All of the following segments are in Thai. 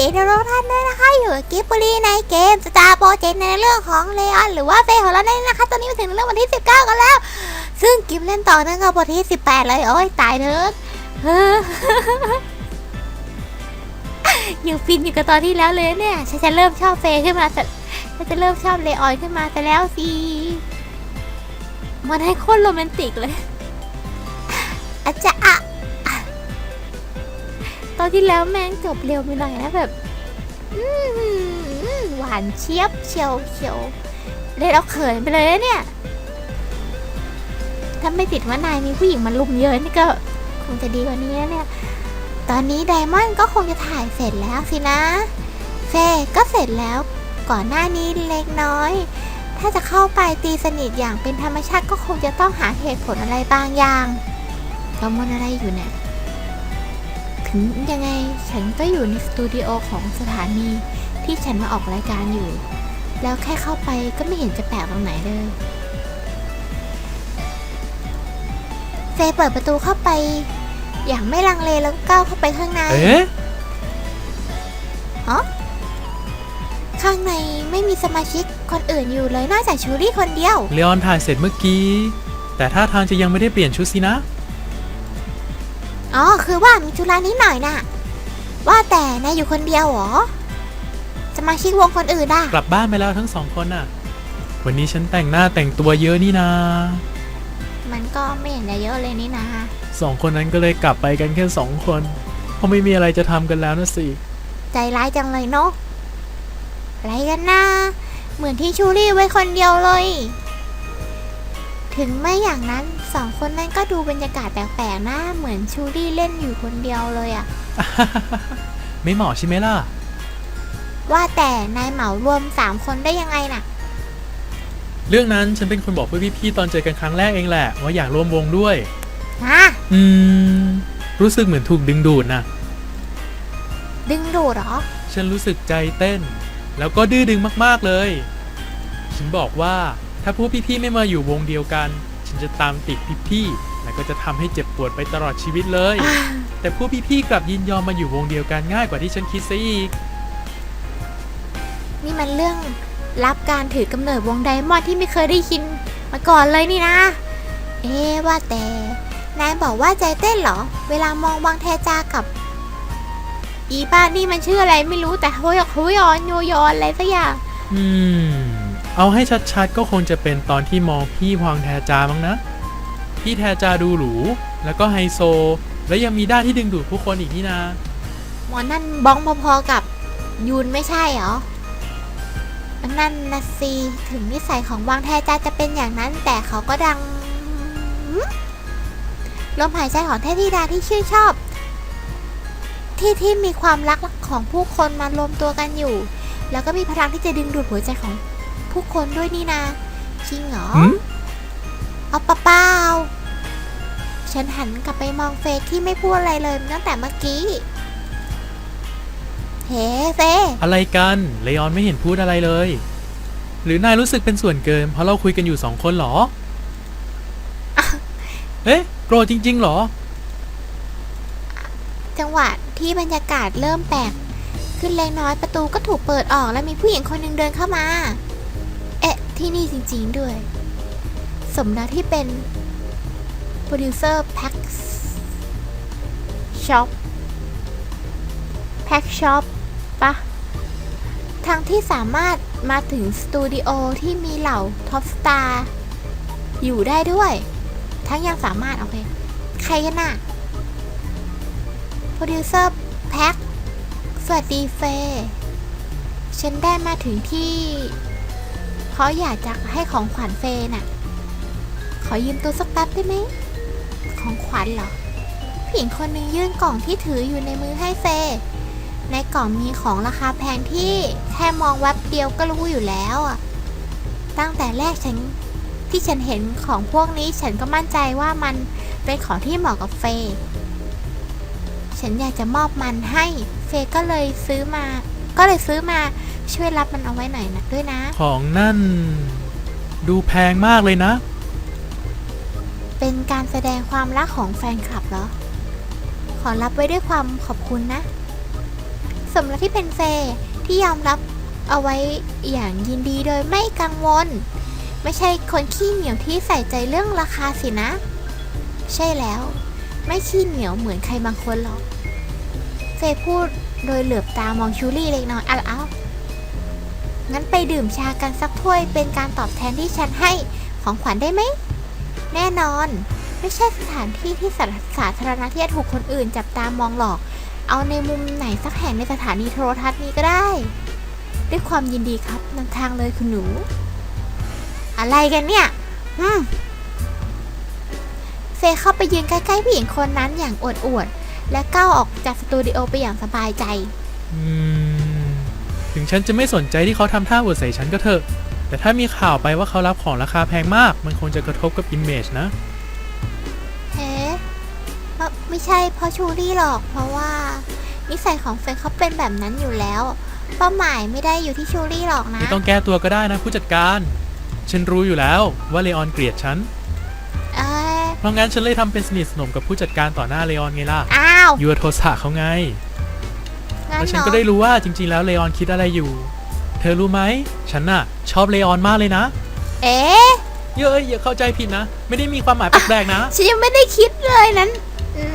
ดีทุกท่านด้วยนะคะ อยู่กิฟบุรีในเกมสตาร์โปรเจกต์ในเรื่องของเลออนหรือว่าเฟย์ของเรานั่นเองนะคะ ตอนนี้มาถึงเรื่องวันที่ 19 กันแล้ว ซึ่งกิฟเล่นต่อเนื่องกับบทที่ 18 เลย โอ้ยตายเถิดยังฟินอยู่กับตอนที่แล้วเลยเนี่ยฉันจะเริ่มชอบเฟย์ขึ้นมาแต่ฉันจะเริ่มชอบเลออนขึ้นมาแต่แล้วสิมันให้โคตรโรแมนติกเลยอาจจะอะ ตอนที่แล้วแมงจบเร็วไปหน่อยนะแบบอืมหวานเชียบเชียวเชียวเลยเราเขินไปเลยเนี่ย ถ้าไม่ติดว่านายมีผู้หญิงมาลุมเยอะนี่ก็คงจะดีกว่านี้เนี่ย ตอนนี้ไดมอนด์ก็คงจะถ่ายเสร็จแล้วสินะ เฟย์ก็เสร็จแล้วก่อนหน้านี้เล็กน้อย ถ้าจะเข้าไปตีสนิทอย่างเป็นธรรมชาติก็คงจะต้องหาเหตุผลอะไรบางอย่างกังวลอะไรอยู่เนี่ย ถึงยังไงฉันก็อยู่ในสตูดิโอของสถานีที่ฉันมาออกรายการอยู่ แล้วแค่เข้าไปก็ไม่เห็นจะแปลกตรงไหนเลยเฟย์เปิดประตูเข้าไป อย่างไม่ลังเลแล้วก้าวเข้าไปข้างในเอ๊ะข้างในไม่มีสมาชิกคนอื่นอยู่เลยนอกจากชูรี่คนเดียวเลออนถ่ายเสร็จเมื่อกี้ แต่ท่าทางจะยังไม่ได้เปลี่ยนชุดสินะ อ๋อคือว่ามีธุระนิดหน่อยน่ะ ว่าแต่นายอยู่คนเดียวเหรอสมาชิกวงคนอื่นอะกลับบ้านไปแล้วทั้งสองคนน่ะ วันนี้ฉันแต่งหน้าแต่งตัวเยอะนี่นา มันก็ไม่เห็นจะเยอะเลยนี่นะสองคนนั้นก็เลยกลับไปกันแค่สองคน เพราะไม่มีอะไรจะทำกันแล้วนะสิ ใจร้ายจังเลยเนาะอะไรกันนะเหมือนที่ชูรี่ไว้คนเดียวเลย ถึงไม่อย่างนั้นสองคนนั้นก็ดูบรรยากาศแปลกๆนะ เหมือนชูรี่เล่นอยู่คนเดียวเลยอะไม่เหมาะใช่ไหมล่ะ ว่าแต่นายเหมารวมสามคนได้ยังไงน่ะ เรื่องนั้นฉันเป็นคนบอกเพื่อนพี่ๆตอนเจอกันครั้งแรกเองแหละ ว่าอยากร่วมวงด้วยฮะอืม รู้สึกเหมือนถูกดึงดูดนะดึงดูดเหรอ ฉันรู้สึกใจเต้น แล้วก็ดื้อดึงมากๆเลย ฉันบอกว่า ถ้าพวกพี่ๆไม่มาอยู่วงเดียวกัน ฉันจะตามติดพี่ๆแล้วก็จะทำให้เจ็บปวดไปตลอดชีวิตเลย แต่พวกพี่ๆกลับยินยอมมาอยู่วงเดียวกันง่ายกว่าที่ฉันคิดซะอีก นี่มันเรื่องรับการถือกำเนิดวงไดมอนด์ที่ไม่เคยได้ยินมาก่อนเลยนี่นะ เอ๊ะว่าแต่ นายบอกว่าใจเต้นเหรอ เวลามองวังแทจากับ อีป้านี่มันชื่ออะไรไม่รู้แต่เขาอยากเขายอนโยยอนอะไรสักอย่าง อืม เอาให้ชัดๆก็คงจะเป็นตอนที่มองพี่พวางแทจามั้งนะ พี่แทจาดูหรู แล้วก็ไฮโซ และยังมีด้านที่ดึงดูดผู้คนอีกนี่นะหมอนั่นบ้องพอๆกับยูนไม่ใช่เหรอ นั่นนะสิถึงนิสัยของวังแทจาจะเป็นอย่างนั้น แต่เขาก็ดังลมหายใจของเทพธิดาที่ชื่นชอบ ที่ที่มีความรักของผู้คนมารวมตัวกันอยู่ แล้วก็มีพลังที่จะดึงดูดหัวใจของ ผู้คนด้วยนี่นาจริงเหรอ หืม เอาเปล่าเปล่าฉันหันกลับไปมองเฟซที่ไม่พูดอะไรเลยตั้งแต่เมื่อกี้ เฮ้เฟอะไรกันเลออนไม่เห็นพูดอะไรเลย หรือนายรู้สึกเป็นส่วนเกิน เพราะเราคุยกันอยู่สองคนเหรอเอ๊ะโกรธจริง ๆ เหรอ จังหวะที่บรรยากาศเริ่มแปลกขึ้นเล็กน้อยประตูก็ถูกเปิดออกและมีผู้หญิงคนหนึ่งเดินเข้ามาเอ๊ะ ที่นี่จริงๆด้วย สมแล้วที่เป็นโปรดิวเซอร์แพ็คช็อปแพ็คช็อปปะทั้งที่สามารถมาถึงสตูดิโอที่มีเหล่าท็อปสตาร์อยู่ได้ด้วย ทั้งยังสามารถโอเค ใครกันน่ะโปรดิวเซอร์แพ็คสวัสดีเฟย์ฉันได้มาถึงที่ เพราอยากจะให้ของขวัญเฟย์น่ะขอยืมตัวสักแป๊บได้ไหม ของขวัญเหรอผู้หญิงคนหนึ่งยื่นกล่องที่ถืออยู่ในมือให้เฟย์ในกล่องมีของราคาแพงที่แค่มองแวบเดียวก็รู้อยู่แล้วอะตั้งแต่แรกฉันที่ฉันเห็นของพวกนี้ฉันก็มั่นใจว่ามันเป็นของที่เหมาะกับเฟย์ฉันอยากจะมอบมันให้ เฟย์ก็เลยซื้อมา ก็เลยซื้อมา ช่วยรับมันเอาไว้หน่อยนะด้วยนะ ของนั่น ดูแพงมากเลยนะ เป็นการแสดงความรักของแฟนคลับเหรอ ขอรับไว้ด้วยความขอบคุณนะสมแล้วที่เป็นเฟย์ที่ยอมรับเอาไว้อย่างยินดีโดยไม่กังวล ไม่ใช่คนขี้เหนียวที่ใส่ใจเรื่องราคาสินะ ใช่แล้ว ไม่ขี้เหนียวเหมือนใครบางคนหรอก เฟย์พูดโดยเหลือบตามองชูรี่เล็กน้อยอ้าวอ้าว งั้นไปดื่มชากันสักถ้วยเป็นการตอบแทนที่ฉันให้ของขวัญได้ไหม แน่นอน ไม่ใช่สถานที่ที่สาสาธารณะที่จะถูกคนอื่นจับตามองหรอก เอาในมุมไหนสักแห่งในสถานีโทรทัศน์นี้ก็ได้ ด้วยความยินดีครับนำทางเลยคุณหนู อะไรกันเนี่ยอืมเฟยเข้าไปยืนใกล้ๆผู้หญิงคนนั้นอย่างอวดอวดๆและก้าวออกจากสตูดิโอไปอย่างสบายใจ อืม ถึงฉันจะไม่สนใจที่เขาทำท่าอวดใส่ฉันก็เถอะ แต่ถ้ามีข่าวไปว่าเขารับของราคาแพงมาก มันคงจะกระทบกับอิมเมจนะ เฮ้เพราะไม่ใช่เพราะชูรี่หรอกเพราะว่า นิสัยของเฟย์เขาเป็นแบบนั้นอยู่แล้วเป้าหมายไม่ได้อยู่ที่ชูรี่หรอกนะ ไม่ต้องแก้ตัวก็ได้นะผู้จัดการ ฉันรู้อยู่แล้วว่าเลออนเกลียดฉันเอ้ยเพราะงั้นฉันเลยทำเป็นสนิทสนมกับผู้จัดการต่อหน้าเลออนไงล่ะ อ้าวยูโทสะเขาไงงั้น แล้วฉันเหรอก็ได้รู้ว่าจริง ๆ แล้วเลออนคิดอะไรอยู่ เธอรู้ไหม ฉันน่ะ ชอบเลออนมากเลยนะ เอ๊ะเยอะอย่าเข้าใจผิดนะ ไม่ได้มีความหมายแปลกๆนะ ฉันยังไม่ได้คิดเลยนั้น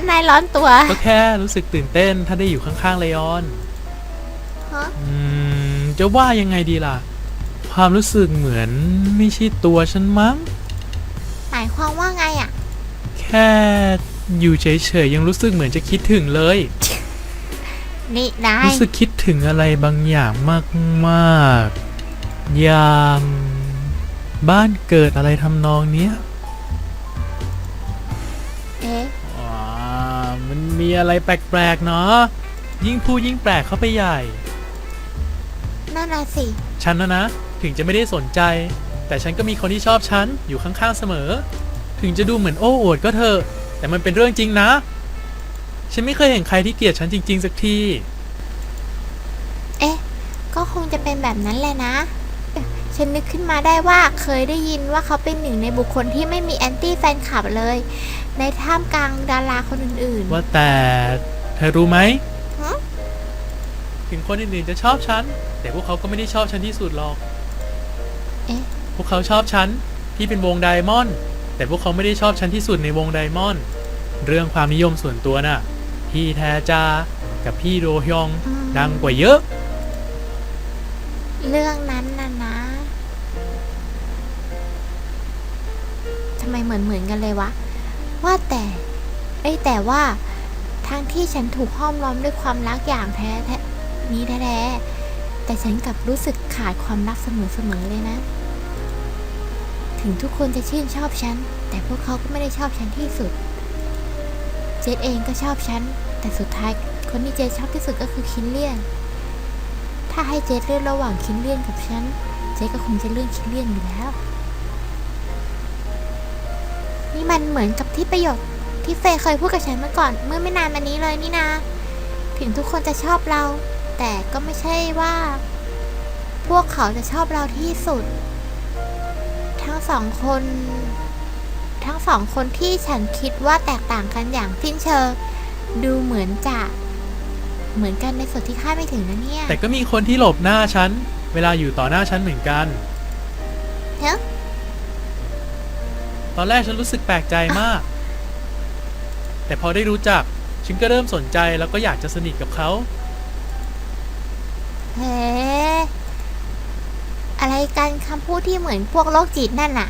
นายร้อนตัว ก็แค่รู้สึกตื่นเต้นถ้าได้อยู่ข้างๆเลออนฮะอืมจะว่ายังไงดีล่ะ ความรู้สึกเหมือนไม่ใช่ตัวฉันมั้ง หมายความว่าไงอะ แค่อยู่เฉยๆยังรู้สึกเหมือนจะคิดถึงเลย นี่นายรู้สึกคิดถึงอะไรบางอย่างมากๆ อย่างบ้านเกิดอะไรทำนองเนี้ยเอ๊ะอ่ามันมีอะไรแปลกๆเนาะยิ่งพูดยิ่งแปลกเข้าไปใหญ่ นั่นน่ะสิ ฉันนะนะ ถึงจะไม่ได้สนใจ แต่ฉันก็มีคนที่ชอบฉันอยู่ข้างๆเสมอ ถึงจะดูเหมือนโอ้อวดก็เถอะแต่มันเป็นเรื่องจริงนะ ฉันไม่เคยเห็นใครที่เกลียดฉันจริง ๆ สักที เอ๊ะ ก็คงจะเป็นแบบนั้นแหละนะเอ๊ะฉันนึกขึ้นมาได้ว่าเคยได้ยินว่าเขาเป็นหนึ่งในบุคคลที่ไม่มีแอนตี้แฟนคลับเลย ในท่ามกลางดาราคนอื่น ว่าแต่เธอรู้ไหม ฮะ ถึงคนอื่นๆจะชอบฉัน แต่พวกเขาก็ไม่ได้ชอบฉันที่สุดหรอก ๆ เอ๊ะ พวกเขาชอบฉันที่เป็นวงไดมอนด์แต่พวกเขาไม่ได้ชอบฉันที่สุดในวงไดมอนด์เรื่องความนิยมส่วนตัวน่ะ พี่แทจา กับพี่โดฮยองอืมดังกว่าเยอะ เรื่องนั้นน่ะนะทำไมเหมือนเหมือนๆกันเลยวะ ว่าแต่เอ้ยแต่ว่าทั้งที่ฉันถูกห้อมล้อมด้วยความรักอย่างแท้แท้นี้แท้ๆแต่ฉันกลับรู้สึกขาดความรักเสมอๆเลยนะ ถึงทุกคนจะชื่นชอบฉัน แต่พวกเขาก็ไม่ได้ชอบฉันที่สุด เจดเองก็ชอบฉัน แต่สุดท้ายคนที่เจชอบที่สุดก็คือคินเลียน ถ้าให้เจเลือกระหว่างคินเลียนกับฉัน เจก็คงจะเลือกคินเลียนอยู่แล้ว นี่มันเหมือนกับที่ประโยคที่เฟยเคยพูดกับฉันเมื่อก่อน เมื่อไม่นานมานี้เลยนี่นา ถึงทุกคนจะชอบเรา แต่ก็ไม่ใช่ว่า พวกเขาจะชอบเราที่สุด ทั้งสองคน ทั้งสองคนที่ฉันคิดว่าแตกต่างกันอย่างสิ้นเชิง ดูเหมือนจะเหมือนกันในส่วนที่คาดไม่ถึงนะเนี่ยแต่ก็มีคนที่หลบหน้าฉัน เวลาอยู่ต่อหน้าฉันเหมือนกัน เฮ้ยตอนแรกฉันรู้สึกแปลกใจมาก แต่พอได้รู้จัก ฉันก็เริ่มสนใจแล้วก็อยากจะสนิทกับเขา เฮ้อะไรกันคำพูดที่เหมือนพวกโรคจิตนั่นน่ะ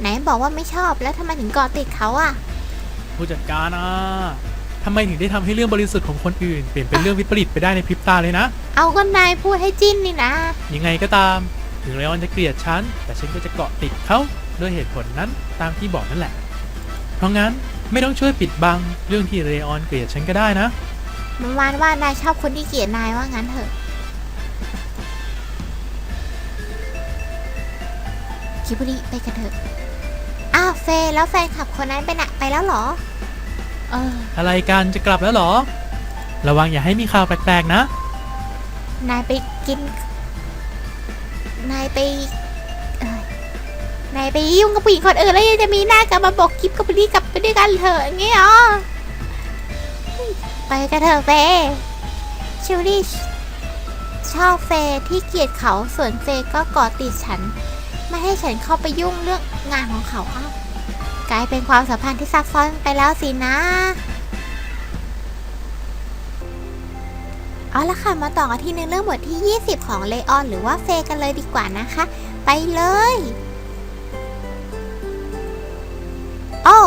ไหนบอกว่าไม่ชอบแล้วทำไมถึงเกอติดเขาอะ ผู้จัดการอะทำไมถึงได้ทำให้เรื่องบริสุทธิ์ของคนอื่น เปลี่ยนเป็นเรื่องวิปริตไปได้ในพริบตาเลยนะ เอาก็นายพูดให้จิ้นนี่นะ ยังไงก็ตาม ถึงเลออนจะเกลียดฉัน แต่ฉันก็จะเกาะติดเขาด้วยเหตุผลนั้นตามที่บอกนั่นแหละ เพราะงั้นไม่ต้องช่วยปิดบังเรื่องที่เลออนเกลียดฉันก็ได้นะประมาณว่านายชอบคนที่เกลียดนายว่างั้นเถอะ คิบุริไปกันเถอะ อ้าวเฟย์แล้วแฟนคลับคนนั้นไปไหนไปแล้วเหรอ เออ อะไรกันจะกลับแล้วเหรอ ระวังอย่าให้มีข่าวแปลกๆนะ นายไปกิน นายไปเอ่ยนายไปยุ่งกับผู้หญิงคนอื่นแล้วยังจะมีหน้ากลับมาบอกคลิปกับพี่กลับไปด้วยกันเถอะอย่างงี้เหรอ ไปกันเถอะเฟย์ชิลลี่ชอบเฟย์ที่เกลียดเขาส่วนเฟย์ก็กอดติดฉัน ไม่ให้ฉันเข้าไปยุ่งเรื่องงานของเขาอ้าวกลายเป็นความสัมพันธ์ที่ซับซ้อนไปแล้วสินะ เอาละค่ะมาต่อกันที่ในเรื่องบทที่ 20 ของเลออน หรือว่าเฟย์กันเลยดีกว่านะคะ ไปเลย โอ้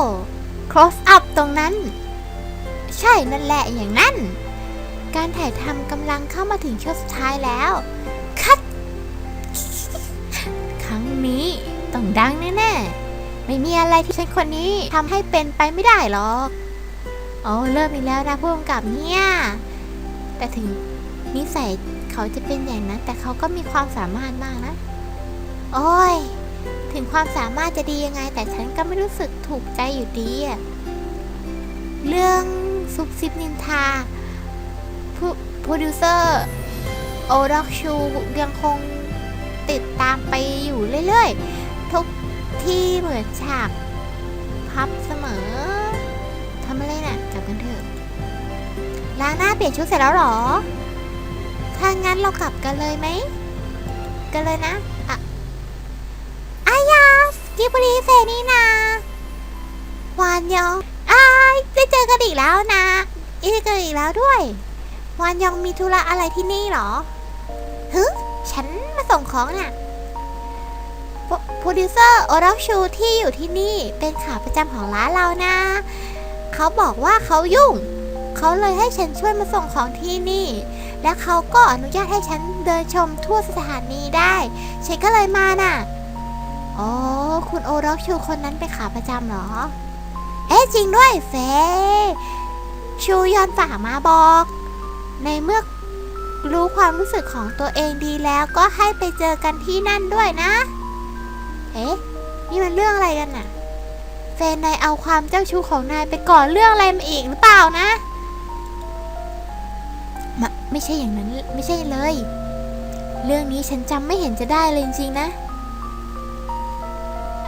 close up ตรงนั้น ใช่นั่นแหละอย่างนั้น การถ่ายทำกำลังเข้ามาถึงช่วงสุดท้ายแล้ว คัด นี้ต้องดังแน่ๆ ไม่มีอะไรที่ฉันคนนี้ทำให้เป็นไปไม่ได้หรอก โอ้เริ่มอีกแล้วนะผู้กำกับเนี่ย แต่ถึงนิสัยเขาจะเป็นอย่างนั้น แต่เขาก็มีความสามารถมากนะ โอ้ย ถึงความสามารถจะดียังไง แต่ฉันก็ไม่รู้สึกถูกใจอยู่ดีอะเรื่องซุบซิบนินทาผู้โปรดิวเซอร์ โอด็อกชูยังคง ติดตามไปอยู่เรื่อยๆ ทุกที่เหมือนฉากพับเสมอทำอะไรน่ะกลับกันเถอะล้างหน้าเปลี่ยนชุดเสร็จแล้วหรอ ถ้างั้นเรากลับกันเลยไหม กันเลยนะอะอายาสกิบรีเฟนี่นาวานยองอายได้เจอกันอีกแล้วนะได้เจอกันอีกแล้วด้วยวานยองมีธุระอะไรที่นี่หรอฮึ ส่งของน่ะโปรดิวเซอร์โอรับชูที่อยู่ที่นี่เป็นขาประจำของร้านเรานะ เขาบอกว่าเขายุ่ง เขาเลยให้ฉันช่วยมาส่งของที่นี่ และเขาก็อนุญาตให้ฉันเดินชมทั่วสถานีได้ ฉันก็เลยมาน่ะ อ๋อ คุณโอร็อกชูคนนั้นเป็นขาประจำเหรอ เอ๊ะจริงด้วยเฟชูยอนฝากมาบอก ในเมื่อ รู้ความรู้สึกของตัวเองดีแล้วก็ให้ไปเจอกันที่นั่นด้วยนะ เอ๊ะ นี่มันเรื่องอะไรกันน่ะเฟนนายเอาความเจ้าชู้ของนายไปก่อนเรื่องอะไรมาอีกหรือเปล่านะมะไม่ใช่อย่างนั้นไม่ใช่เลย เรื่องนี้ฉันจำไม่เห็นจะได้เลยจริงๆนะ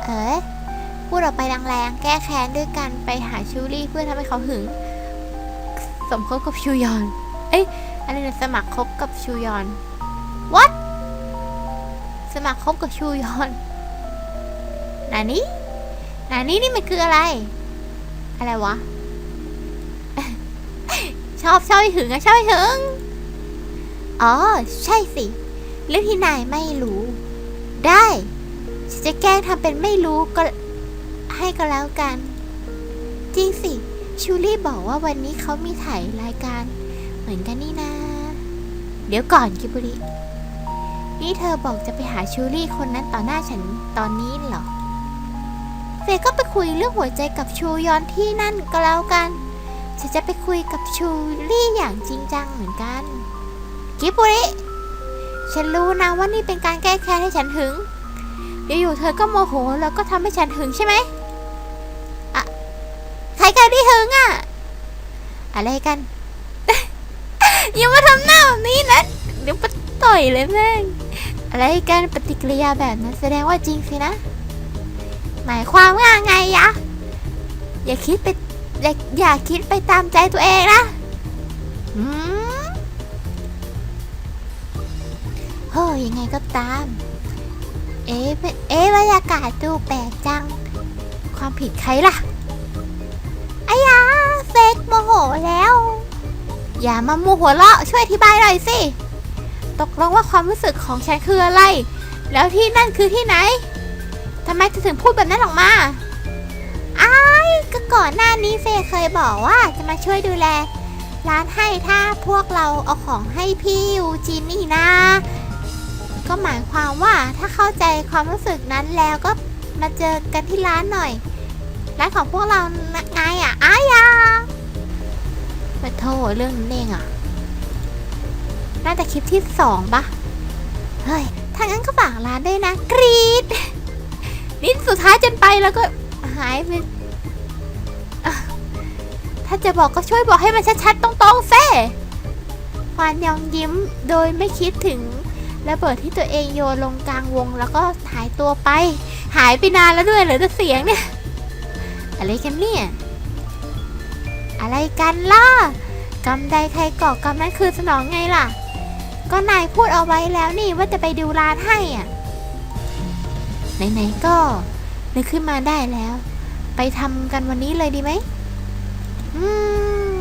เอ๋พูดออกไปแรงๆ แก้แค้นด้วยกันไปหาชูรี่เพื่อทำให้เขาหึง สมคบกับชูยอน เอ้ย อะไรนะสมัครคบกับชูยอน what สมัครคบกับชูยอนนานี่นานี่นี่มันคืออะไร อะไรวะ ชอบชอบให้หึงอะชอบให้หึง อ๋อ ใช่สิเรื่องที่นายไม่รู้ ได้ฉันจะแกล้งทำเป็นไม่รู้ก็ให้ก็แล้วกัน จริงสิ ชูลี่บอกว่าวันนี้เขามีถ่ายรายการ เหมือนกันนี่นะ เดี๋ยวก่อนกิบุริ นี่เธอบอกจะไปหาชูลี่คนนั้นต่อหน้าฉันตอนนี้เหรอ เฟยก็ไปคุยเรื่องหัวใจกับชูยอนที่นั่นก็แล้วกัน ฉันจะไปคุยกับชูลี่อย่างจริงจังเหมือนกัน กิบุริ ฉันรู้นะว่านี่เป็นการแก้แค้นให้ฉันหึง เดี๋ยวอยู่เธอก็โมโหแล้วก็ทำให้ฉันหึงใช่ไหมอะใครกันที่หึงอะอะไรกัน อย่ามาทำหน้าแบบนี้นะเดี๋ยวปะต่อยเลยแม่งอะไรกันปฏิกิริยาแบบนั้นแสดงว่าจริงสินะ หมายความว่าไงยะอย่าคิดไปอย่าอย่าคิดไปตามใจตัวเองนะอืมโอ้ยังไงก็ตาม เอ๊ะเอ๊ะบรรยากาศดูแปลกจัง ความผิดใครล่ะอายาเฟกโมโหแล้ว อย่ามาโมโหเลาะช่วยอธิบายหน่อยสิ ตกลงว่าความรู้สึกของฉันคืออะไร แล้วที่นั่นคือที่ไหนทำไมถึงพูดแบบนั้นออกมาไอ้ก็ก่อนหน้านี้เฟยเคยบอกว่าจะมาช่วยดูแล ร้านให้ถ้าพวกเราเอาของให้พี่ยูจินนี่นะ ก็หมายความว่าถ้าเข้าใจความรู้สึกนั้นแล้วก็มาเจอกันที่ร้านหน่อยร้านของพวกเราไงอะอ้ายา มาโทษเรื่องนั้เองอะน่าจะคลิปที่สองปะเฮ้ยถ้างั้นก็ฝากร้านด้วยนะ กรีดนี่สุดท้ายจนไปแล้วก็หายไปถ้าจะบอกก็ช่วยบอกให้มันชัดๆตรงๆเซ่ควานยองยิ้มโดยไม่คิดถึงระเบิดที่ตัวเองโยนลงกลางวงแล้วก็หายตัวไป หายไปนานแล้วด้วยเหลือแต่เสียงเนี่ย อะไรกันเนี่ย อะไรกันล่ะกรรมใดใครก่อกรรมนั้นคือสนองไงล่ะ ก็นายพูดเอาไว้แล้วนี่ว่าจะไปดูร้านให้อะไหนๆก็นึกขึ้นมาได้แล้ว ไปทำกันวันนี้เลยดีไหมอืม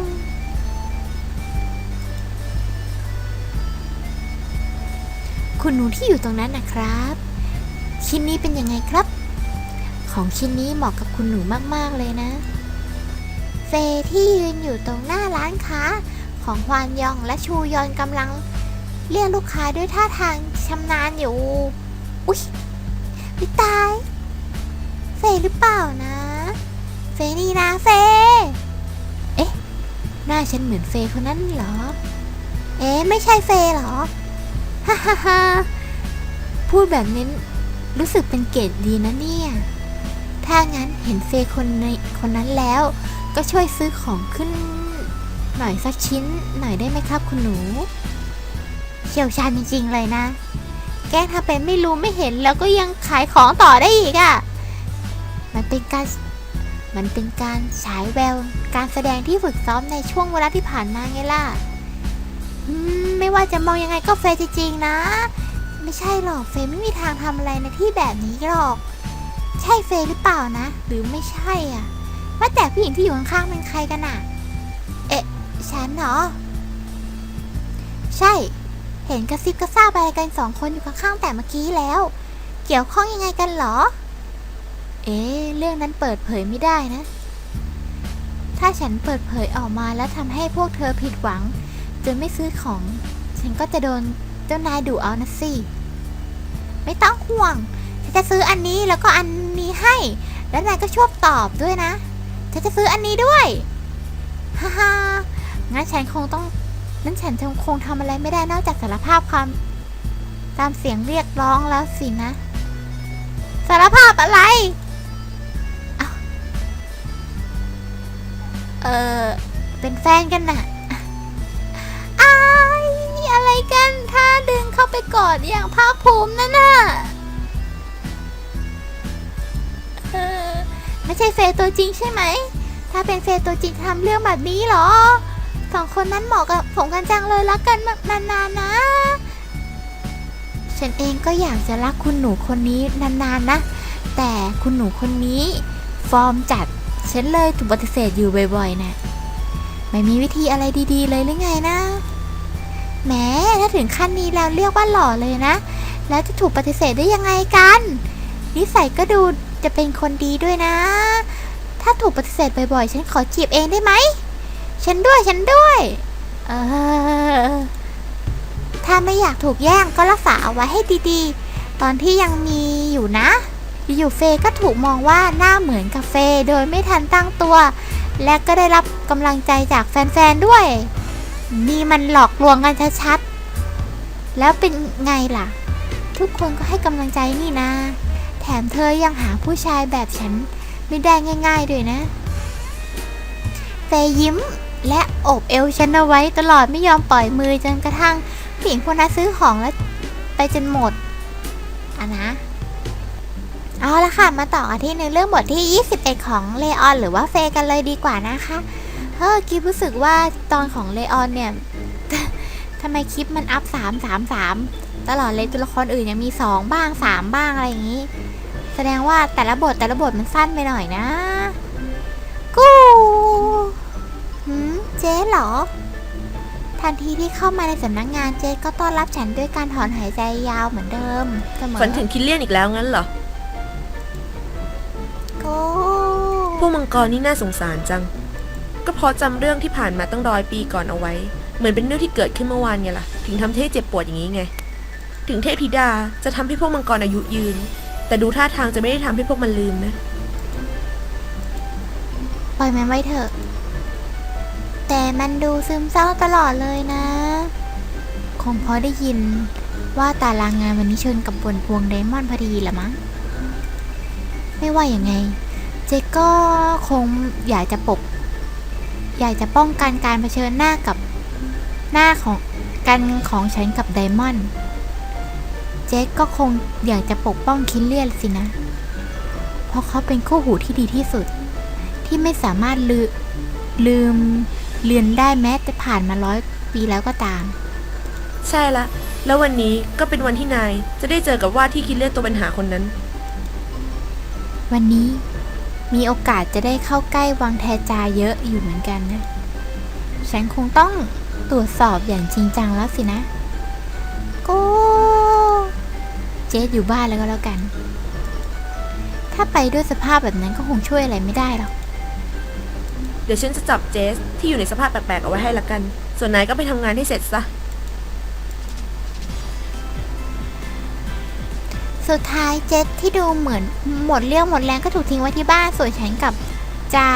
คุณหนูที่อยู่ตรงนั้นนะครับ ชิ้นนี้เป็นยังไงครับ ของชิ้นนี้เหมาะกับคุณหนูมากๆเลยนะ เฟยที่ยืนอยู่ตรงหน้าร้านค้า ของฮวานยองและชูยอนกำลัง เรียกลูกค้าด้วยท่าทางชำนาญอยู่ อุ๊ยวิตาย เฟยหรือเปล่านะ เฟนี่นะเฟ เอ๊ะ หน้าฉันเหมือนเฟยคนนั้นเหรอ เอ๊ะ ไม่ใช่เฟยเหรอ ฮ่าฮ่าฮ่าพูดแบบนี้รู้สึกเป็นเกตดีนะเนี่ย ถ้างั้นเห็นเฟยคนในคนนั้นแล้ว ก็ช่วยซื้อของขึ้น หน่อยสักชิ้นหน่อยได้ไหมครับคุณหนู เชี่ยวชาญจริงๆเลยนะ แกล้งทำเป็นไม่รู้ไม่เห็นแล้วก็ยังขายของต่อได้อีกอะ่ะ มันเป็นการมันเป็นการฉายแวว การแสดงที่ฝึกซ้อมในช่วงเวลาที่ผ่านมาไงล่ะไม่ว่าจะมองยังไงก็เฟยจริงๆนะ ไม่ใช่หรอกเฟยไม่มีทางทำอะไรในที่แบบนี้หรอก ใช่เฟยหรือเปล่านะ หรือไม่ใช่อะ ว่าแต่ผู้หญิงที่อยู่ข้างๆเป็นใครกันอะเอ๊ะ ฉันเหรอ ใช่ เห็นกระซิบกระซาบอะไรกันสองคนอยู่ข้างๆแต่เมื่อกี้แล้ว เกี่ยวข้องยังไงกันเหรอ เอ๊ะ เรื่องนั้นเปิดเผยไม่ได้นะ ถ้าฉันเปิดเผยออกมาแล้วทำให้พวกเธอผิดหวังจนไม่ซื้อของ ฉันก็จะโดนเจ้านายดุเอานะสิ ไม่ต้องห่วง ฉันจะซื้ออันนี้แล้วก็อันนี้ให้ แล้วนายก็ช่วยตอบด้วยนะ ฉันจะซื้ออันนี้ด้วยฮ่าฮ่างั้นฉันคงต้องงั้นฉันคงทำอะไรไม่ได้นอกจากสารภาพความ ตามเสียงเรียกร้องแล้วสินะ สารภาพอะไรเออเป็นแฟนกันน่ะอายอะไรกัน ถ้าดึงเข้าไปกอดอย่างภาคภูมินั่นน่ะ ไม่ใช่เฟยตัวจริงใช่ไหม ถ้าเป็นเฟยตัวจริงทำเรื่องแบบนี้เหรอสองคนนั้นเหมาะกับผมกันจังเลยรักกันนานๆนะฉันเองก็อยากจะรักคุณหนูคนนี้นานๆนะ แต่คุณหนูคนนี้ ฟอร์มจัด ฉันเลยถูกปฏิเสธอยู่บ่อยๆนะ ไม่มีวิธีอะไรดีๆเลยหรือไงนะแหมถ้าถึงขั้นนี้แล้วเรียกว่าหล่อเลยนะ แล้วจะถูกปฏิเสธได้ยังไงกัน นิสัยก็ดู จะเป็นคนดีด้วยนะ ถ้าถูกปฏิเสธบ่อยๆ ฉันขอจีบเองได้ไหม ฉันด้วยฉันด้วยเออถ้าไม่อยากถูกแย่งก็รักษาเอาไว้ให้ดีๆ ตอนที่ยังมีอยู่นะ อยู่เฟยก็ถูกมองว่าหน้าเหมือนกับเฟยโดยไม่ทันตั้งตัว และก็ได้รับกำลังใจจากแฟนๆด้วย นี่มันหลอกลวงกันชัดๆ แล้วเป็นไงล่ะ ทุกคนก็ให้กำลังใจนี่นะ มเธอยังหาผู้ชายแบบฉันไม่ได้ง่าย ๆ ด้วยนะเฟยยิ้มและโอบเอวฉันเอาไว้ตลอดไม่ยอมปล่อยมือจนกระทั่งผู้หญิงคนนั้นซื้อของแล้วไปจนหมดอะนะเอาละค่ะ มาต่อกันที่ในเรื่องบทที่ 21 ของเลออน หรือว่าเฟยกันเลยดีกว่านะคะเฮ้ยกิฟรู้สึกว่าตอนของเลออนเนี่ยทำไมคลิปมันอัพสามสามสามตลอดเลยตัวละครอื่นยังมีสองบ้างสามบ้างอะไรอย่างนี้ แสดงว่าแต่ละบทแต่ละบทมันสั้นไปหน่อยนะ กูหืมเจ๊เหรอ ทันทีที่เข้ามาในสำนักงานเจ๊ก็ต้อนรับฉันด้วยการถอนหายใจยาวเหมือนเดิมเสมอฝันถึงคิลเลียนอีกแล้วงั้นเหรอ กู พวกมังกรนี่น่าสงสารจัง ก็เพราะจำเรื่องที่ผ่านมาตั้งร้อยปีก่อนเอาไว้ เหมือนเป็นเรื่องที่เกิดขึ้นเมื่อวานไงล่ะ ถึงทำให้เจ็บปวดอย่างนี้ไง ถึงเทพธิดาจะทำให้พวกมังกรอายุยืน แต่ดูท่าทางจะไม่ได้ทำให้พวกมันลืมนะ ปล่อยมันไว้เถอะ แต่มันดูซึมเศร้าตลอดเลยนะ คงเพราะได้ยินว่าตารางงานวันนี้ชนกับบนพวงไดมอนด์พอดีละมั้ง ไม่ว่าอย่างไง เจก็คงอยากจะปก อยากจะป้องกันการเผชิญหน้ากับหน้าของกันของฉันกับไดมอนด์ เจ๊ก็คงอยากจะปกป้องคินเลียนสินะ เพราะเขาเป็นคู่หูที่ดีที่สุด ที่ไม่สามารถลืลืมเลือนได้แม้แต่ผ่านมาร้อยปีแล้วก็ตาม ใช่ละ แล้ววันนี้ก็เป็นวันที่นายจะได้เจอกับว่าที่คิดเลือกตัวปัญหาคนนั้น วันนี้มีโอกาสจะได้เข้าใกล้วังแทจาเยอะอยู่เหมือนกันนะ ฉันคงต้องตรวจสอบอย่างจริงจังแล้วสินะ จสอยู่บ้านแล้วก็แล้วกัน ถ้าไปด้วยสภาพแบบนั้นก็คงช่วยอะไรไม่ได้หรอก เดี๋ยวฉันจะจับเจสที่อยู่ในสภาพแปลกๆเอาไว้ให้ละกัน ส่วนนายก็ไปทำงานให้เสร็จซะ สุดท้ายเจสที่ดูเหมือนหมดเรี่ยวหมดแรงก็ถูกทิ้งไว้ที่บ้าน ส่วนฉันกับจะ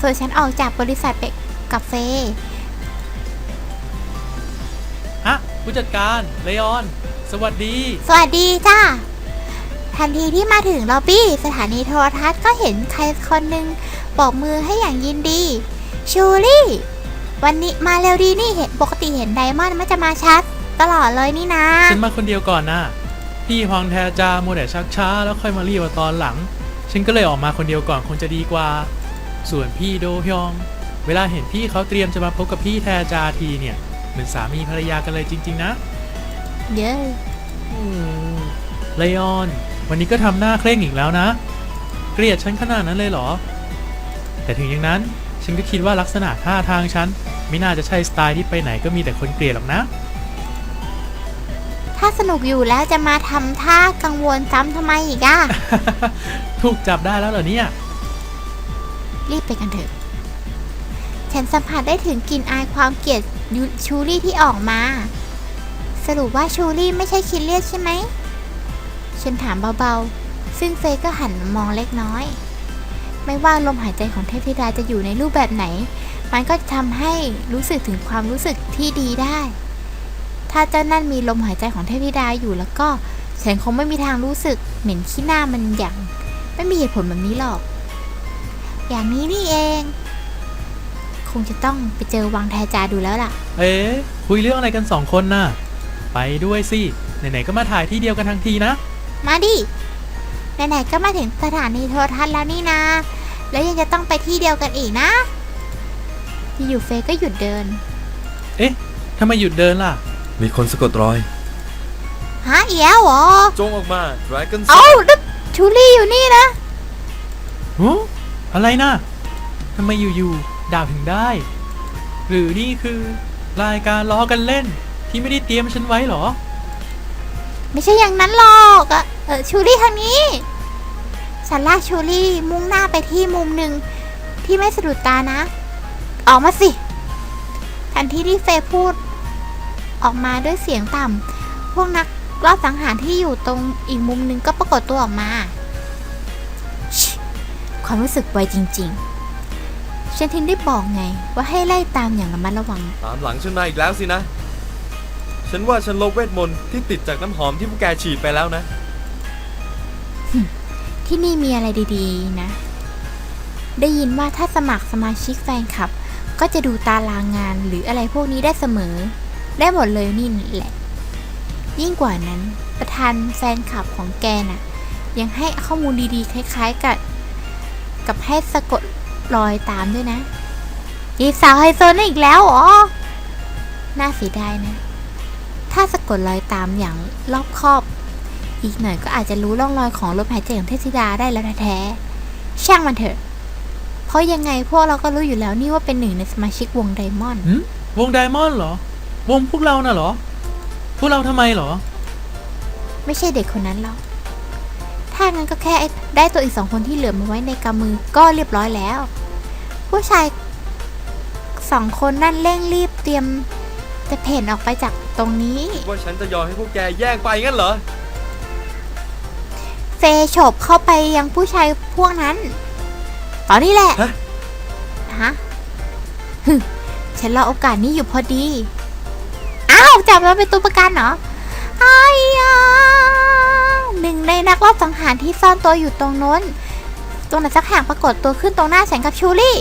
ส่วนฉันออกจากบริษัทไปกับเฟย์อะผู้จัดการเลออน สวัสดี สวัสดีจ้าทันทีที่มาถึงล็อบบี้ สถานีโทรทัศน์ก็เห็นใครคนหนึ่งบอกมือให้อย่างยินดี ชูลี่ วันนี้มาเร็วดีนี่เห็นปกติเห็นไดมอนด์มันจะมาชัด ตลอดเลยนี่นะ ฉันมาคนเดียวก่อนนะพี่ฮองแทจาโมวแต่ชักช้า แล้วค่อยมารีบมาตอนหลัง ฉันก็เลยออกมาคนเดียวก่อนคงจะดีกว่า ส่วนพี่โดฮยอง เวลาเห็นพี่เขาเตรียมจะมาพบกับพี่แทจาทีเนี่ย เหมือนสามีภรรยากันเลยจริง ๆ นะ เดี๋ยวเลออน วันนี้ก็ทำหน้าเคร่งอีกแล้วนะ เกลียดฉันขนาดนั้นเลยเหรอ แต่ถึงอย่างนั้นฉันก็คิดว่าลักษณะท่าทางฉัน ไม่น่าจะใช่สไตล์ที่ไปไหนก็มีแต่คนเกลียดหรอกนะ ถ้าสนุกอยู่แล้วจะมาทำท่ากังวลซ้ำทำไมอีกอะถูกจับได้แล้วเหรอเนี่ย รีบไปกันเถอะ ฉันสัมผัสได้ถึงกลิ่นอายความเกลียดยูชูรี่ที่ออกมา สรุปว่าชูรี่ไม่ใช่คิดเลียดใช่ไหม ฉันถามเบาๆ ซึ่งเฟยก็หันมองเล็กน้อย ไม่ว่าลมหายใจของเทพธิดาจะอยู่ในรูปแบบไหน มันก็จะทำให้รู้สึกถึงความรู้สึกที่ดีได้ ถ้าเจ้านั่นมีลมหายใจของเทพธิดาอยู่แล้วก็ฉันคงไม่มีทางรู้สึกเหม็นขี้หน้ามันอย่าง ไม่มีเหตุผลแบบนี้หรอก อย่างนี้นี่เอง คงจะต้องไปเจอวังแทจาดูแล้วล่ะ เอ๊ะคุยเรื่องอะไรกันสองคนน่ะ ไปด้วยสิ ไหนๆก็มาถ่ายที่เดียวกันทั้งทีนะ มาดิ ไหนๆก็มาถึงสถานีโทรทัศน์แล้วนี่นะ แล้วยังจะต้องไปที่เดียวกันอีกนะอยู่ๆเฟยก็หยุดเดิน เอ๊ะทำไมหยุดเดินล่ะ มีคนสะกดรอยฮะเอียวเหรอ จงออกมา Dragon เอ้าแล้วชูลี่อยู่นี่นะหูอะไรนะทำไมอยู่ๆด่าถึงได้ หรือนี่คือ รายการล้อกันเล่น ที่ไม่ได้เตรียมฉันไว้เหรอ ไม่ใช่อย่างนั้นหรอกอะเออชูลี่ทางนี้ฉันลากชูลี่มุ่งหน้าไปที่มุมหนึ่งที่ไม่สะดุดตานะ ออกมาสิ ทันทีที่เฟยพูด ออกมาด้วยเสียงต่ำพวกนักรอบสังหารที่อยู่ตรงอีกมุมหนึ่งก็ปรากฏตัวออกมาชิความรู้สึกไวจริงๆฉันถึงได้บอกไงว่าให้ไล่ตามอย่างระมัดระวัง ตามหลังฉันมาอีกแล้วสินะ ฉันว่าฉันลบเวทมนต์ที่ติดจากน้ำหอมที่พวกแกฉีดไปแล้วนะ ที่นี่มีอะไรดีๆนะ ได้ยินว่าถ้าสมัครสมาชิกแฟนคลับ ก็จะดูตารางงานหรืออะไรพวกนี้ได้เสมอ ได้หมดเลยนี่แหละ ยิ่งกว่านั้น ประธานแฟนคลับของแกน่ะ ยังให้ข้อมูลดีๆ คล้าย ๆ กับ กับให้สะกดรอยตามด้วยนะยีบสาวไฮโซนั่นอีกแล้วเหรอน่าเสียดายนะ ถ้าสะกดรอยตามอย่างรอบคอบ อีกหน่อยก็อาจจะรู้ร่องรอยของลมหายใจของเทพธิดาได้แล้วแท้ๆช่างมันเถอะ เพราะยังไงพวกเราก็รู้อยู่แล้วนี่ว่าเป็นหนึ่งในสมาชิกวงไดมอนด์หืมวงไดมอนด์เหรอ วงพวกเราน่ะเหรอ พวกเราทำไมเหรอ ไม่ใช่เด็กคนนั้นหรอกถ้างั้นก็แค่ได้ตัวอีกสองคนที่เหลือมาไว้ในกำมือก็เรียบร้อยแล้ว ผู้ชายสองคนนั่นเร่งรีบเตรียมจะเพ่นออกไปจาก ตรงนี้ ว่าฉันจะยอมให้พวกแกแย่งไปงั้นเหรอ เฟย์โฉบเข้าไปยังผู้ชายพวกนั้น ตอนนี้แหละ ฮะ ฮะฮึฉันรอโอกาสนี้อยู่พอดี อ้าว จับมาเป็นตัวประกันเหรอไอ้ยาหนึ่งในนักรอบสังหารที่ซ่อนตัวอยู่ตรงโน้น ตรงไหนสักแห่งปรากฏตัวขึ้นตรงหน้าฉันกับชูลี่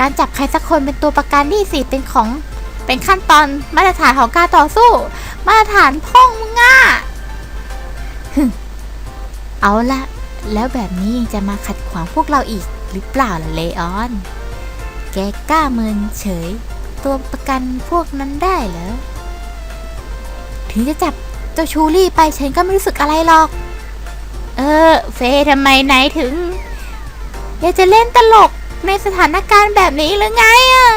การจับใครสักคนเป็นตัวประกันนี่สิเป็นของ เป็นขั้นตอนมาตรฐานของการต่อสู้ มาตรฐานพ่องมึงอะเอาละแล้วแบบนี้ยังจะมาขัดขวางพวกเราอีกหรือเปล่าล่ะเลออน แกกล้าเมินเฉย ตัวประกันพวกนั้นได้เหรอ ถึงจะจับเจ้าชูรี่ไปฉันก็ไม่รู้สึกอะไรหรอก เออ เฟยทำไมไหนถึง อยากจะเล่นตลกในสถานการณ์แบบนี้หรือไงอะ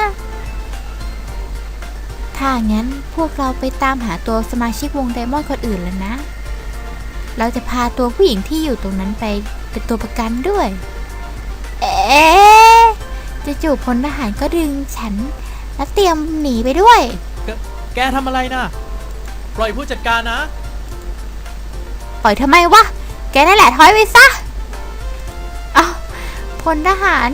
ถ้างั้นพวกเราไปตามหาตัวสมาชิกวงไดมอนด์คนอื่นแล้วนะ เราจะพาตัวผู้หญิงที่อยู่ตรงนั้นไปเป็นตัวประกันด้วย เอ๊ะจะจู่ๆพลทหารก็ดึงฉัน แล้วเตรียมหนีไปด้วยแกทำอะไรนะปล่อยผู้จัดการนะ ปล่อยทำไมวะ แกนั่นแหละถอยไปซะ เอาวพลทหาร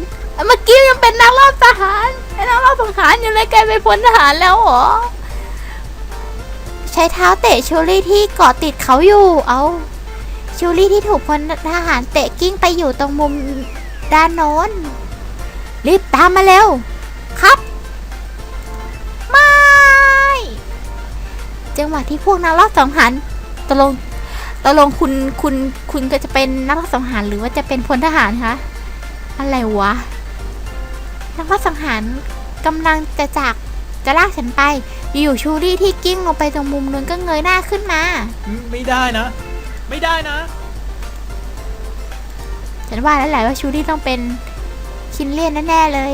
เมื่อกี้ยังเป็นนักรอบทหารนักรอบทหารอยู่เลยแกเป็นพลทหารแล้วเหรอ ใช้เท้าเตะชูรี่ที่เกาะติดเขาอยู่ เอาชูรี่ที่ถูกพลทหารเตะกิ้งไปอยู่ตรงมุมด้านโน้น รีบตามมาเร็ว ครับ ไม่ จังหวะที่พวกนักรบสังหารตกลงตกลงคุณคุณคุณก็จะเป็นนักรบสังหารหรือว่าจะเป็นพลทหารคะอะไรวะ นักรบสังหารกำลังจะจากจะลากฉันไป อยู่ชูรี่ที่กิ้งลงไปตรงมุมนู้นก็เงยหน้าขึ้นมา ไม่ได้นะ ไม่ได้นะ ฉันว่าแล้วแหละว่าชูรี่ต้องเป็นคินเลียนแน่ๆเลย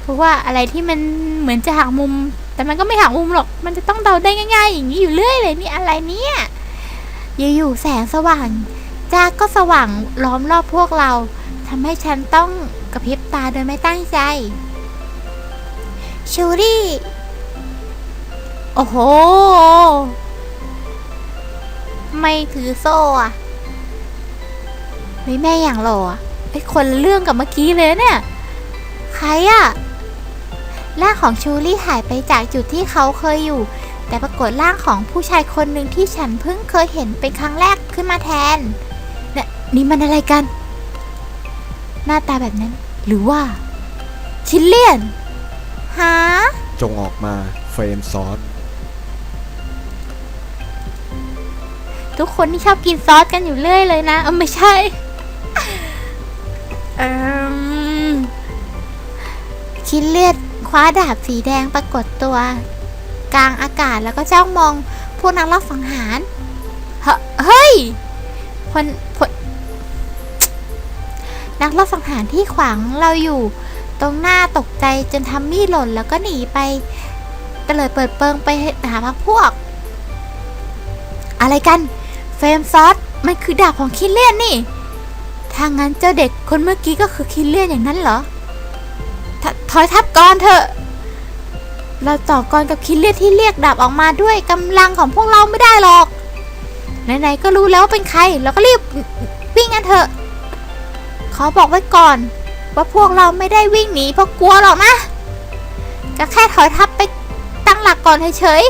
เพราะว่าอะไรที่มันเหมือนจะหักมุม แต่มันก็ไม่หักมุมหรอก มันจะต้องเดาได้ง่าย ๆ อย่างนี้อยู่เรื่อยเลยนี่อะไรเนี่ยอยู่ๆแสงสว่างจ้าก็สว่างล้อมรอบพวกเราทำให้ฉันต้อง กระพริบตาโดยไม่ตั้งใจ ชูรี่ โอ้โห ไม่ถือโซ่อะเฮ้ยแม่อย่างหล่อไอ้คนเรื่องกับเมื่อกี้เลยเนี่ย ใครอะร่างของชูรี่หายไปจากจุดที่เขาเคยอยู่ แต่ปรากฏร่างของผู้ชายคนหนึ่งที่ฉันเพิ่งเคยเห็นเป็นครั้งแรกขึ้นมาแทนเนี่ยนี่มันอะไรกัน หน้าตาแบบนั้น หรือว่า คิลเลียนฮะจงออกมาเฟรมซอสทุกคนที่ชอบกินซอสกันอยู่เรื่อยเลยนะเออไม่ใช่เอมคิดเลียดคว้าดาบสีแดงปรากฏตัว กลางอากาศแล้วก็จ้องมองพวกนักรบสังหาร เฮเฮ้ยพลพล นักรบสังหารที่ขวางเราอยู่ ตรงหน้าตกใจจนทำมีดหล่นแล้วก็หนีไปเตลิดเปิดเปิงไปหาพักพวก อะไรกัน เฟรมซอสมันคือดาบของคิลเลียนนี่ถ้างั้นเจ้าเด็กคนเมื่อกี้ก็คือคิลเลียนอย่างนั้นเหรอถถอยทับก่อนเถอะ เราต่อกรกับคิลเลียนที่เรียกดาบออกมาด้วยกำลังของพวกเราไม่ได้หรอกไหนๆก็รู้แล้วว่าเป็นใคร เราก็รีบวิ่งกันเถอะ ขอบอกไว้ก่อน ว่าพวกเราไม่ได้วิ่งหนีเพราะกลัวหรอกนะก็แค่ถอยทับไปตั้งหลักก่อนเฉย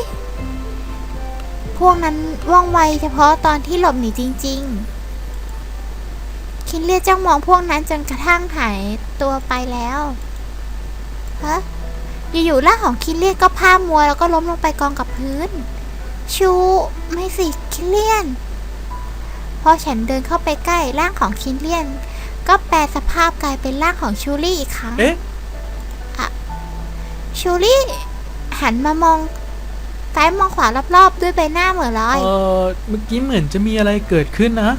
ๆ พวกนั้นว่องไวเฉพาะตอนที่หลบหนีจริง ๆ คินเลียจ้องมองพวกนั้นจนกระทั่งหายตัวไปแล้วฮะอยู่ๆร่างของคินเลียนก็ผ้ามัวแล้วก็ล้มลงไปกองกับพื้น ชูไม่สิคินเลียนพอฉันเดินเข้าไปใกล้ร่างของคินเลียน ก็แปลสภาพกลายเป็นร่างของชูรี่อีกครั้ง เอ๊ะ ชูรี่ หันมามองซ้ายมองขวารอบๆ ด้วยใบหน้าเหม่อลอย เออเมื่อกี้เหมือนจะมีอะไรเกิดขึ้นนะ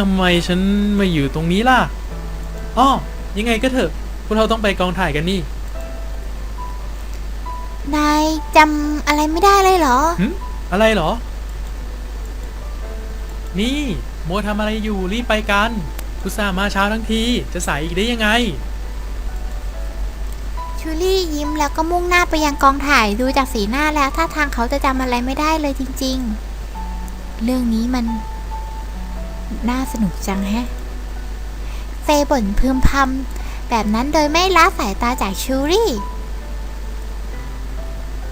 ทำไมฉันมาอยู่ตรงนี้ล่ะอ้อยังไงก็เถอะ พวกเราต้องไปกองถ่ายกันนี่นายจำอะไรไม่ได้เลยเหรอ หึอะไรเหรอ นี่ โมวทำอะไรอยู่รีบไปกัน กุตส่าห์มาเช้าทั้งที จะสายอีกได้ยังไง ชูรี่ยิ้มแล้วก็มุ่งหน้าไปยังกองถ่ายดูจากสีหน้าแล้วท่าทางเขาจะจำอะไรไม่ได้เลยจริง ๆ เรื่องนี้มัน น่าสนุกจังแฮะ เฟย์บ่นพึมพำแบบนั้นโดยไม่ละสายตาจากชูรี่